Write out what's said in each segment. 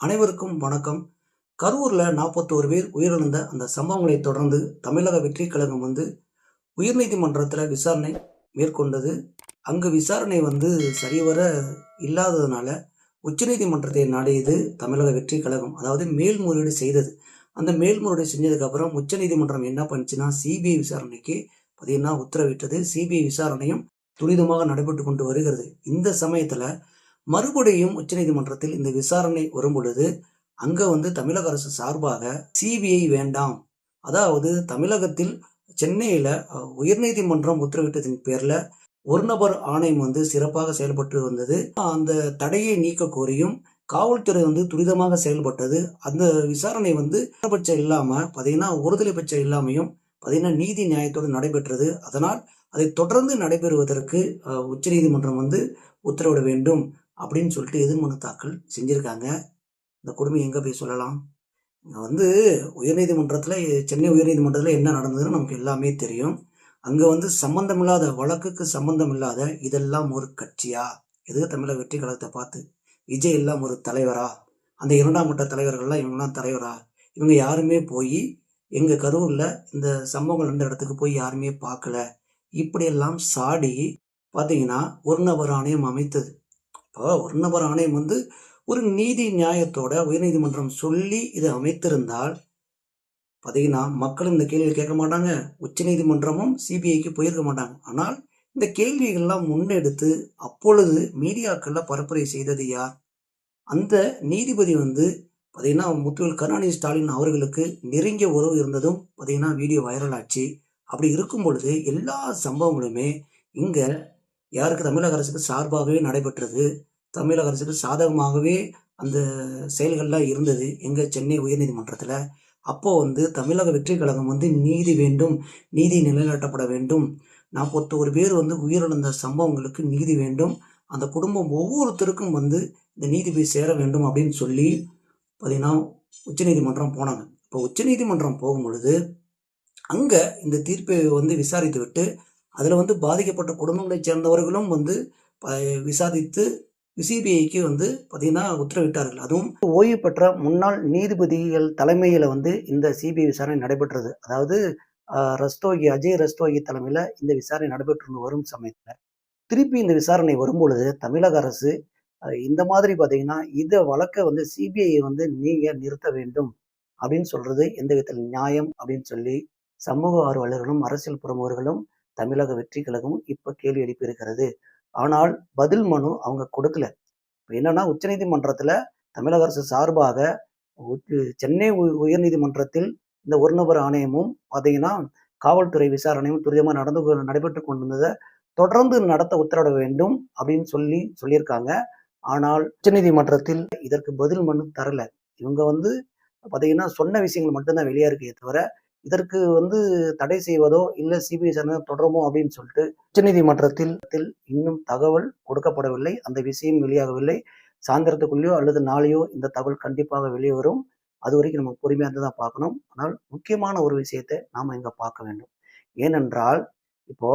அனைவருக்கும் வணக்கம். கரூரில் நாற்பத்தோரு பேர் உயிரிழந்த அந்த சம்பவங்களை தொடர்ந்து தமிழக வெற்றி கழகம் வந்து உயர்நீதிமன்றத்தில் விசாரணை மேற்கொண்டது. அங்கு விசாரணை வந்து சரிவர இல்லாததுனால உச்சநீதிமன்றத்தை நாடியது தமிழக வெற்றி கழகம் அதாவது மேல்முறையீடு செய்தது. அந்த மேல்முறையீடு செஞ்சதுக்கப்புறம் உச்சநீதிமன்றம் என்ன பண்ணுச்சுன்னா சிபிஐ விசாரணைக்கு பார்த்தீங்கன்னா உத்தரவிட்டது. சிபிஐ விசாரணையும் துரிதமாக நடைபெற்று கொண்டு வருகிறது. இந்த சமயத்தில் மறுபடியும் உச்சநீதிமன்றத்தில் இந்த விசாரணை வரும்பொழுது அங்கே அங்க வந்து தமிழக அரசு சார்பாக சிபிஐ வேண்டாம். அதாவது தமிழகத்தில் சென்னையில உயர்நீதிமன்றம் உத்தரவிட்டதின் பேர்ல ஒரு நபர் ஆணையம் வந்து சிறப்பாக செயல்பட்டு வந்தது. அந்த தடையை நீக்க கோரியும் காவல்துறை வந்து துரிதமாக செயல்பட்டது. அந்த விசாரணை வந்து பட்சம் இல்லாம பார்த்தீங்கன்னா ஒருதலை பட்சம் இல்லாமையும் பார்த்தீங்கன்னா நீதி நியாயத்தோடு நடைபெற்றது. அதனால் அதை தொடர்ந்து நடைபெறுவதற்கு உச்சநீதிமன்றம் வந்து உத்தரவிட வேண்டும். அப்படின்னு சொல்லிட்டு எதிர்மனு தாக்கல் செஞ்சுருக்காங்க. இந்த கொடுமை எங்கே போய் சொல்லலாம்? இங்கே வந்து உயர்நீதிமன்றத்தில் சென்னை உயர்நீதிமன்றத்தில் என்ன நடந்ததுன்னு நமக்கு எல்லாமே தெரியும். அங்கே வந்து சம்பந்தமில்லாத வழக்குக்கு சம்பந்தம் இல்லாத இதெல்லாம் ஒரு கட்சியா? எதுக்கு தமிழக வெற்றி கழகத்தை பார்த்து விஜய் எல்லாம் ஒரு தலைவரா? அந்த இரண்டாம் கட்ட தலைவர்கள்லாம் இவங்கெல்லாம் தலைவரா? இவங்க யாருமே போய் எங்கள் கரூரில் இந்த சம்பவங்கள் நடந்த இடத்துக்கு போய் யாருமே பார்க்கல. இப்படியெல்லாம் சாடி பார்த்தீங்கன்னா ஒரு நபர் ஆணையம் அமைத்தது. இப்போ ஒரு ஆணையம் வந்து ஒரு நீதி நியாயத்தோட உயர்நீதிமன்றம் சொல்லி இதை அமைத்திருந்தால் பார்த்தீங்கன்னா மக்களும் இந்த கேள்வியை கேட்க மாட்டாங்க. உச்சநீதிமன்றமும் சிபிஐக்கு போயிருக்க மாட்டாங்க. ஆனால் இந்த கேள்விகள்லாம் முன்னெடுத்து அப்பொழுது மீடியாக்கள்ல பரப்புரை செய்தது யார்? அந்த நீதிபதி வந்து பார்த்தீங்கன்னா முத்துவேல் கருணாநிதி ஸ்டாலின் அவர்களுக்கு நெருங்கிய உறவு இருந்ததும் பார்த்தீங்கன்னா வீடியோ வைரல் ஆச்சு. அப்படி இருக்கும் பொழுது எல்லா சம்பவங்களுமே இங்கே யாருக்கு தமிழக அரசுக்கு சார்பாகவே நடைபெற்றது? தமிழக அரசுக்கு சாதகமாகவே அந்த செயல்கள்லாம் இருந்தது எங்க சென்னை உயர்நீதிமன்றத்தில். அப்போ வந்து தமிழக வெற்றி கழகம் வந்து நீதி வேண்டும் நீதி நிலைநாட்டப்பட வேண்டும். நாற்பத்தோரு பேர் வந்து உயிரிழந்த சம்பவங்களுக்கு நீதி வேண்டும். அந்த குடும்பம் ஒவ்வொருத்தருக்கும் வந்து இந்த நீதி போய் சேர வேண்டும் அப்படின்னு சொல்லி பார்த்தீங்கன்னா உச்சநீதிமன்றம் போனாங்க. இப்போ உச்சநீதிமன்றம் போகும் பொழுது அங்கே இந்த தீர்ப்பை வந்து விசாரித்து விட்டு அதில் வந்து பாதிக்கப்பட்ட குடும்பங்களைச் சேர்ந்தவர்களும் வந்து ப- விசாரித்து சிபிஐக்கு வந்து பார்த்தீங்கன்னா உத்தரவிட்டார்கள். அதுவும் ஓய்வு பெற்ற முன்னாள் நீதிபதிகள் தலைமையில் வந்து இந்த சிபிஐ விசாரணை நடைபெற்றது. அதாவது ரஸ்தோகி அஜய் ரஸ்தோகி தலைமையில் இந்த விசாரணை நடைபெற்று வரும் சமயத்தில் திருப்பி இந்த விசாரணை வரும்பொழுது தமிழக அரசு இந்த மாதிரி பார்த்தீங்கன்னா இந்த வழக்கை வந்து சிபிஐ வந்து நீங்கள் நிறுத்த வேண்டும் அப்படின்னு சொல்கிறது எந்த விதத்தில் நியாயம் அப்படின்னு சொல்லி சமூக ஆர்வலர்களும் அரசியல் பிரமுகர்களும் தமிழக வெற்றி கழகமும் இப்போ கேள்வி எழுப்பியிருக்கிறது. ஆனால் பதில் மனு அவங்க கொடுக்கல. இப்போ என்னன்னா உச்சநீதிமன்றத்தில் தமிழக அரசு சார்பாக சென்னை உ- உயர்நீதிமன்றத்தில் இந்த ஒரு நபர் ஆணையமும் பார்த்தீங்கன்னா காவல்துறை விசாரணையும் துரிதமாக நடந்து நடைபெற்று கொண்டிருந்ததை தொடர்ந்து நடத்த உத்தரவிட வேண்டும் அப்படின்னு சொல்லி சொல்லியிருக்காங்க. ஆனால் உச்சநீதிமன்றத்தில் இதற்கு பதில் மனு தரல. இவங்க வந்து பார்த்தீங்கன்னா சொன்ன விஷயங்கள் மட்டும்தான் வெளியே இருக்கே தவிர இதற்கு வந்து தடை செய்வதோ இல்லை சிபிஐ சார்ந்த தொடருமோ அப்படின்னு சொல்லிட்டு உச்சநீதிமன்றத்தில் இன்னும் தகவல் கொடுக்கப்படவில்லை. அந்த விஷயம் வெளியாகவில்லை. சாயந்தரத்துக்குள்ளேயோ அல்லது நாளையோ இந்த தகவல் கண்டிப்பாக வெளியே வரும் அது வரைக்கும் நம்ம பொறுமையாக இருந்து தான் பார்க்கணும். ஆனால் முக்கியமான ஒரு விஷயத்தை நாம் இங்கே பார்க்க வேண்டும். ஏனென்றால் இப்போ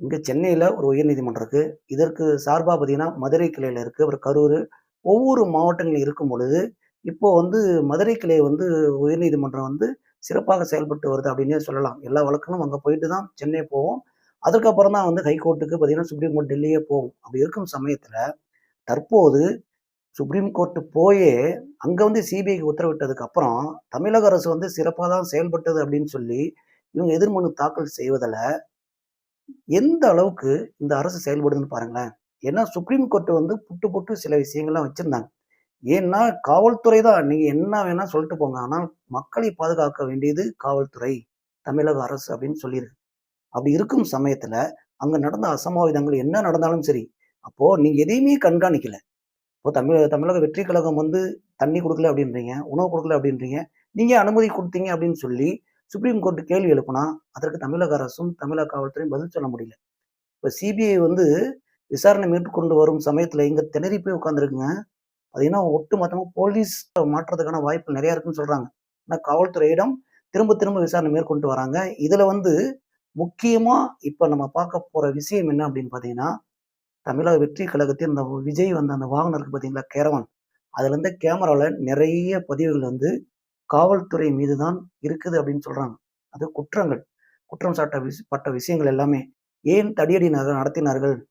இங்கே சென்னையில் ஒரு உயர்நீதிமன்றம் இருக்குது இதற்கு சார்பாக பார்த்தீங்கன்னா மதுரை கிளையில் இருக்குது அப்புறம் கரூர் ஒவ்வொரு மாவட்டங்களில் இருக்கும் பொழுது இப்போ வந்து மதுரை கிளை வந்து உயர்நீதிமன்றம் வந்து சிறப்பாக செயல்பட்டு வருது அப்படின்னே சொல்லலாம். எல்லா வழக்குகளும் அங்கே போயிட்டு தான் சென்னை போவோம். அதுக்கப்புறம் தான் வந்து ஹைகோர்ட்டுக்கு பார்த்தீங்கன்னா சுப்ரீம் கோர்ட் டெல்லியே போகும். அப்படி இருக்கும் சமயத்தில் தற்போது சுப்ரீம் கோர்ட்டு போயே அங்கே வந்து சிபிஐக்கு உத்தரவிட்டதுக்கு அப்புறம் தமிழக அரசு வந்து சிறப்பாக தான் செயல்பட்டது அப்படின்னு சொல்லி இவங்க எதிர்மனு தாக்கல் செய்வதில் எந்த அளவுக்கு இந்த அரசு செயல்படுதுன்னு பாருங்களேன். ஏன்னா சுப்ரீம் கோர்ட்டு வந்து புட்டு புட்டு சில விஷயங்கள்லாம் வச்சுருந்தாங்க. ஏன்னா காவல்துறை தான். நீங்க என்ன வேணா சொல்லிட்டு போங்க. ஆனால் மக்களை பாதுகாக்க வேண்டியது காவல்துறை தமிழக அரசு அப்படின்னு சொல்லியிருக்கு. அப்படி இருக்கும் சமயத்துல அங்க நடந்த அசம்பாவிதங்கள் என்ன நடந்தாலும் சரி அப்போ நீங்க எதையுமே கண்காணிக்கல. இப்போ தமிழக தமிழக வெற்றி கழகம் வந்து தண்ணி கொடுக்கல அப்படின்றீங்க உணவு கொடுக்கல அப்படின்றீங்க நீங்க அனுமதி கொடுத்தீங்க அப்படின்னு சொல்லி சுப்ரீம் கோர்ட் கேள்வி எழுப்புனா அதற்கு தமிழக அரசும் தமிழக காவல்துறையும் பதில் சொல்ல முடியல. இப்போ சிபிஐ வந்து விசாரணை மேற்கொண்டு வரும் சமயத்துல இங்க திணறி போய் உட்காந்துருக்குங்க பார்த்தீங்கன்னா ஒட்டு மொத்தமாக போலீஸ் மாற்றுறதுக்கான வாய்ப்பு நிறையா இருக்குன்னு சொல்கிறாங்க ஆனால் காவல்துறையிடம் திரும்ப திரும்ப விசாரணை மேற்கொண்டு வராங்க. இதில் வந்து முக்கியமாக இப்போ நம்ம பார்க்க போகிற விஷயம் என்ன அப்படின்னு பார்த்தீங்கன்னா தமிழக வெற்றி கழகத்தில் இந்த விஜய் வந்த அந்த வாகனம் இருக்குது பார்த்தீங்களா கேரவன். அதுலேருந்து கேமராவில் நிறைய பதிவுகள் வந்து காவல்துறை மீது தான் இருக்குது அப்படின்னு சொல்கிறாங்க அது குற்றங்கள். குற்றம் சாட்ட விஷ- பட்ட விஷயங்கள் எல்லாமே. ஏன் தடியடி நடத்தினார்கள்?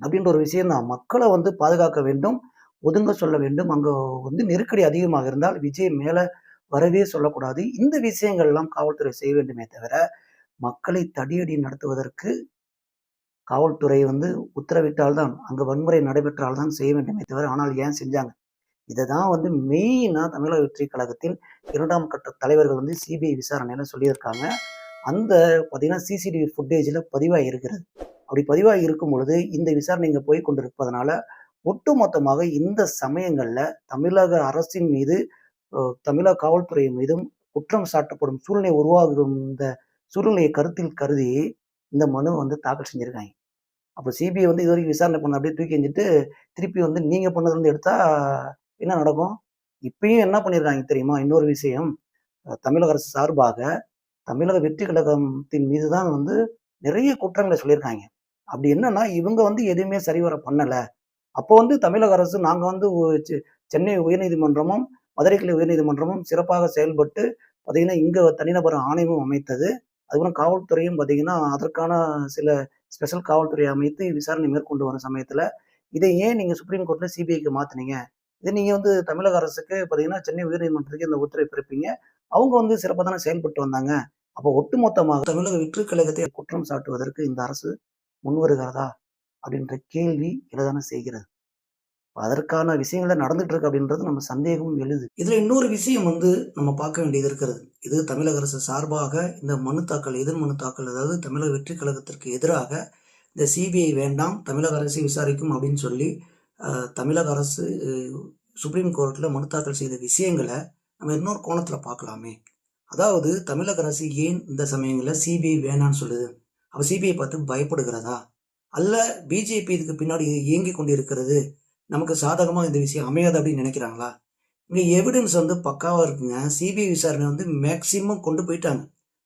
அப்படின்ற ஒரு விஷயம் தான் மக்களை வந்து பாதுகாக்க வேண்டும். ஒதுங்க சொல்ல வேண்டும். அங்கே வந்து நெருக்கடி அதிகமாக இருந்தால் விஜய் மேலே வரவே சொல்லக்கூடாது. இந்த விஷயங்கள் எல்லாம் காவல்துறை செய்ய வேண்டுமே தவிர மக்களை தடியடி நடத்துவதற்கு காவல்துறை வந்து உத்தரவிட்டால்தான் அங்கே வன்முறை நடைபெற்றால்தான் செய்ய வேண்டுமே தவிர ஆனால் ஏன் செஞ்சாங்க? இதை தான் வந்து மெயினாக தமிழக வெற்றி கழகத்தின் இரண்டாம் கட்ட தலைவர்கள் வந்து சிபிஐ விசாரணையில் சொல்லியிருக்காங்க. அந்த பார்த்தீங்கன்னா சிசிடிவி ஃபுட்டேஜில் பதிவாகி இருக்கிறது அப்படி பதிவாகி இருக்கும் பொழுது இந்த விசாரணை இங்கே போய் கொண்டிருப்பதனால ஒட்டுமொத்தமாக இந்த சமயங்களில் தமிழக அரசின் மீது தமிழக காவல்துறை மீதும் குற்றம் சாட்டப்படும் சூழ்நிலை உருவாகும் இந்த சூழ்நிலையை கருத்தில் கருதி இந்த மனு வந்து தாக்கல் செஞ்சுருக்காங்க. அப்போ சிபிஐ வந்து இது வரைக்கும் விசாரணை பண்ண அப்படியே தூக்கி எஞ்சிட்டு திருப்பி வந்து நீங்கள் பண்ணதுலேருந்து எடுத்தா என்ன நடக்கும்? இப்பயும் என்ன பண்ணியிருக்காங்க தெரியுமா? இன்னொரு விஷயம். தமிழக அரசு சார்பாக தமிழக வெற்றி கழகத்தின் மீது தான் வந்து நிறைய குற்றங்களை சொல்லியிருக்காங்க அப்படி என்னன்னா இவங்க வந்து எதுவுமே சரிவர பண்ணலை. அப்போ வந்து தமிழக அரசு நாங்கள் வந்து சென்னை உயர்நீதிமன்றமும் மதுரை கிளை உயர்நீதிமன்றமும் சிறப்பாக செயல்பட்டு பார்த்தீங்கன்னா இங்கே தனிநபர் ஆணையமும் அமைத்தது. அதுக்கப்புறம் காவல்துறையும் பார்த்தீங்கன்னா அதற்கான சில ஸ்பெஷல் காவல்துறை அமைத்து விசாரணை மேற்கொண்டு வரும் சமயத்தில் இதை ஏன் நீங்கள் சுப்ரீம் கோர்ட்டில் சிபிஐக்கு மாற்றினீங்க இது நீங்கள் வந்து தமிழக அரசுக்கு பார்த்தீங்கன்னா சென்னை உயர்நீதிமன்றத்துக்கு இந்த உத்தரவை பிறப்பீங்க? அவங்க வந்து சிறப்பாக தானே செயல்பட்டு வந்தாங்க. அப்போ ஒட்டுமொத்தமாக தமிழக வெற்றி கழகத்தை குற்றம் சாட்டுவதற்கு இந்த அரசு முன்வருகிறதா? அப்படின்ற கேள்வி எழதானே செய்கிறது. அதற்கான விஷயங்கள் நடந்துட்டு இருக்கு அப்படின்றது நம்ம சந்தேகமும் எழுது. இதுல இன்னொரு விஷயம் வந்து நம்ம பார்க்க வேண்டியது இருக்கிறது. இது தமிழக அரசு சார்பாக இந்த மனு தாக்கல் எதிர் மனு தாக்கல் அதாவது தமிழக வெற்றி கழகத்திற்கு எதிராக இந்த சிபிஐ வேண்டாம் தமிழக அரசு விசாரிக்கும் அப்படின்னு சொல்லி தமிழக அரசு சுப்ரீம் கோர்ட்டில் மனு தாக்கல் செய்த விஷயங்களை நம்ம இன்னொரு கோணத்தில் பார்க்கலாமே. அதாவது தமிழக அரசு ஏன் இந்த சமயங்களில் சிபிஐ வேணான்னு சொல்லுது? அப்போ சிபிஐ பார்த்து பயப்படுகிறதா? அல்ல பிஜேபி இதுக்கு பின்னாடி இயங்கி கொண்டிருக்கிறது. நமக்கு சாதகமாக இந்த விஷயம் அமையாது அப்படின்னு நினைக்கிறாங்களா? இங்கே எவிடன்ஸ் வந்து பக்காவாக இருக்குங்க. சிபிஐ விசாரணை வந்து மேக்சிமம் கொண்டு போயிட்டாங்க.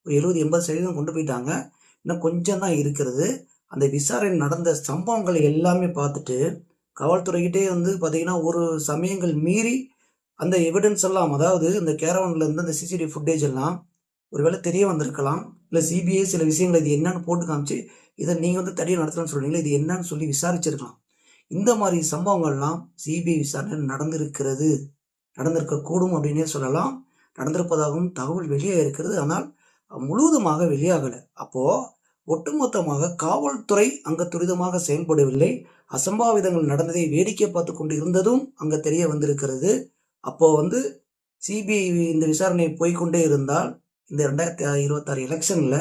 ஒரு எழுபது எண்பது சதவீதம் கொண்டு போயிட்டாங்க. இன்னும் கொஞ்சம் தான் இருக்கிறது. அந்த விசாரணை நடந்த சம்பவங்கள் எல்லாமே பார்த்துட்டு காவல்துறைகிட்டே வந்து பார்த்தீங்கன்னா ஒரு சமயங்கள் மீறி அந்த எவிடன்ஸ் எல்லாம் அதாவது இந்த கேரவன்லேருந்து அந்த சிசிடிவி ஃபுட்டேஜ் எல்லாம் ஒருவேளை தெரிய வந்திருக்கலாம் இல்லை சிபிஐ சில விஷயங்கள் இது என்னன்னு போட்டு காமிச்சு இதை நீங்கள் வந்து தடியை நடத்தலன்னு சொல்றீங்களா இது என்னன்னு சொல்லி விசாரிச்சிருக்கலாம். இந்த மாதிரி சம்பவங்கள்லாம் சிபிஐ விசாரணை நடந்திருக்கிறது நடந்திருக்க கூடும் அப்படின்னே சொல்லலாம். நடந்திருப்பதாகவும் தகவல் வெளியே இருக்கிறது. ஆனால் முழுவதுமாக வெளியாகலை. அப்போ ஒட்டுமொத்தமாக காவல்துறை அங்க துரிதமாக செயல்படவில்லை. அசம்பாவிதங்கள் நடந்ததை வேடிக்கை பார்த்து கொண்டு இருந்ததும் அங்க தெரிய வந்திருக்கிறது. அப்போ வந்து சிபிஐ இந்த விசாரணை போய்க்கொண்டே இருந்தால் இந்த ரெண்டாயிரத்தி இருபத்தாறு எலெக்ஷனில்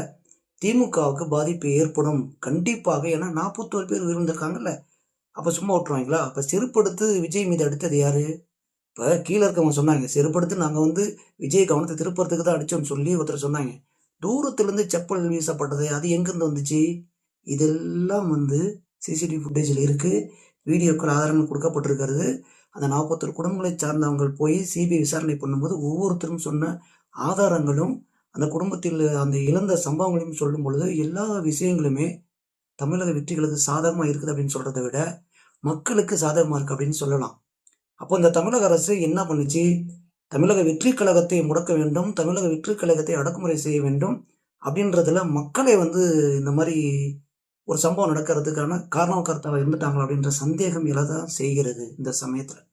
திமுகவுக்கு பாதிப்பு ஏற்படும். கண்டிப்பாக. ஏன்னா நாற்பத்தோரு பேர் உயிர்ந்திருக்காங்கல்ல அப்போ சும்மா விட்டுருவாங்களா அப்போ செருப்படுத்து விஜய் மீது அடுத்தது யார்? இப்போ கீழே இருக்கவங்க சொன்னாங்க. செருப்படுத்து நாங்கள் வந்து விஜய் கவனத்தை திருப்பறதுக்கு தான் அடித்தோம்னு சொல்லி ஒருத்தர் சொன்னாங்க. தூரத்துலேருந்து செப்பல் வீசப்பட்டது. அது எங்கேருந்து வந்துச்சு? இதெல்லாம் வந்து சிசிடிவி ஃபுட்டேஜில் இருக்குது வீடியோக்கள் ஆதாரங்கள் கொடுக்கப்பட்டிருக்கிறது. அந்த நாற்பத்தொரு குடும்பங்களை சார்ந்தவங்க போய் சிபிஐ விசாரணை பண்ணும்போது ஒவ்வொருத்தரும் சொன்ன ஆதாரங்களும் அந்த குடும்பத்தில் அந்த இழந்த சம்பவங்களையும் சொல்லும் பொழுது எல்லா விஷயங்களுமே தமிழக வெற்றிகளுக்கு சாதகமாக இருக்குது அப்படின்னு சொல்றதை விட மக்களுக்கு சாதகமாக இருக்கு அப்படின்னு சொல்லலாம். அப்போ இந்த தமிழக அரசு என்ன பண்ணுச்சு? தமிழக வெற்றி கழகத்தை முடக்க வேண்டும் தமிழக வெற்றி கழகத்தை அடக்குமுறை செய்ய வேண்டும் அப்படின்றதுல மக்களை வந்து இந்த மாதிரி ஒரு சம்பவம் நடக்கிறதுக்கான காரணம் கருத்தாக இருந்துட்டாங்களா அப்படின்ற சந்தேகம் தான் செய்கிறது இந்த சமயத்தில்.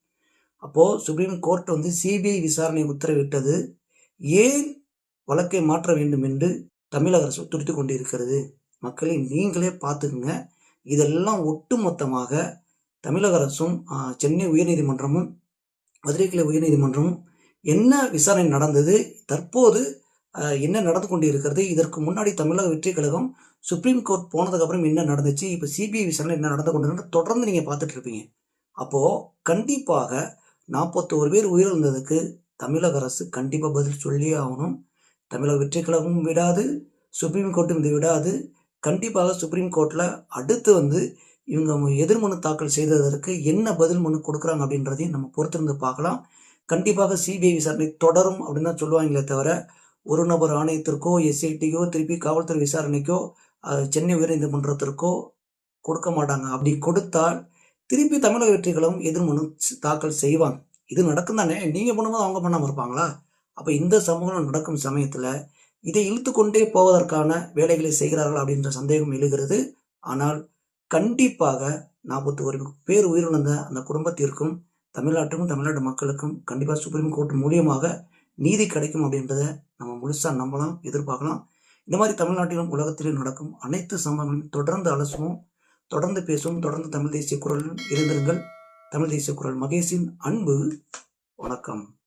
அப்போது சுப்ரீம் கோர்ட் வந்து சிபிஐ விசாரணை உத்தரவிட்டது. ஏன் வழக்கை மாற்ற வேண்டும் என்று தமிழக அரசு துடித்து கொண்டிருக்கிறது. மக்களை நீங்களே பார்த்துக்குங்க. இதெல்லாம் ஒட்டுமொத்தமாக தமிழக அரசும் சென்னை உயர்நீதிமன்றமும் மதுரை கிளை உயர்நீதிமன்றமும் என்ன விசாரணை நடந்தது தற்போது என்ன நடந்து கொண்டு இருக்கிறது இதற்கு முன்னாடி தமிழக வெற்றி கழகம் சுப்ரீம் கோர்ட் போனதுக்கு அப்புறம் என்ன நடந்துச்சு இப்போ சிபிஐ விசாரணை என்ன நடந்து கொண்டு தொடர்ந்து நீங்கள் பார்த்துட்டு இருப்பீங்க. அப்போது கண்டிப்பாக நாற்பத்தோரு பேர் உயிரிழந்ததுக்கு தமிழக அரசு கண்டிப்பாக பதில் சொல்லியே ஆகணும். தமிழக வெற்றி கழகமும் விடாது சுப்ரீம் கோர்ட்டும் இது விடாது. கண்டிப்பாக சுப்ரீம் கோர்ட்டில் அடுத்து வந்து இவங்க எதிர்மனு தாக்கல் செய்ததற்கு என்ன பதில் மனு கொடுக்குறாங்க அப்படின்றதையும் நம்ம பொறுத்திருந்து பார்க்கலாம். கண்டிப்பாக சிபிஐ விசாரணை தொடரும் அப்படின்னு தான் சொல்லுவாங்களே தவிர ஒரு நபர் ஆணையத்திற்கோ எஸ்ஐடிக்கோ திருப்பி காவல்துறை விசாரணைக்கோ சென்னை உயர்நீதிமன்றத்திற்கோ கொடுக்க மாட்டாங்க. அப்படி கொடுத்தால் திருப்பி தமிழக வெற்றிகளும் எதிர்மனு தாக்கல் செய்வாங்க. இது நடக்கும் தானே? நீங்கள் பண்ணும்போது அவங்க பண்ணாமல் இருப்பாங்களா? அப்போ இந்த சமூகம் நடக்கும் சமயத்தில் இதை இழுத்து கொண்டே போவதற்கான வேலைகளை செய்கிறார்கள் அப்படின்ற சந்தேகம் எழுகிறது. ஆனால் கண்டிப்பாக நாற்பத்தி ஒரு பேர் உயிரிழந்த அந்த குடும்பத்திற்கும் தமிழ்நாட்டுக்கும் தமிழ்நாட்டு மக்களுக்கும் கண்டிப்பாக சுப்ரீம் கோர்ட் மூலியமாக நீதி கிடைக்கும் அப்படின்றத நம்ம முழுசாக நம்பலாம் எதிர்பார்க்கலாம். இந்த மாதிரி தமிழ்நாட்டிலும் உலகத்திலும் நடக்கும் அனைத்து சம்பவங்களும் தொடர்ந்து அலசுவோம் தொடர்ந்து பேசுவோம் தொடர்ந்து தமிழ் தேசிய குரலில் இருந்திருங்கள் தமிழ் தேசிய குரல் மகேஷின் அன்பு. வணக்கம்.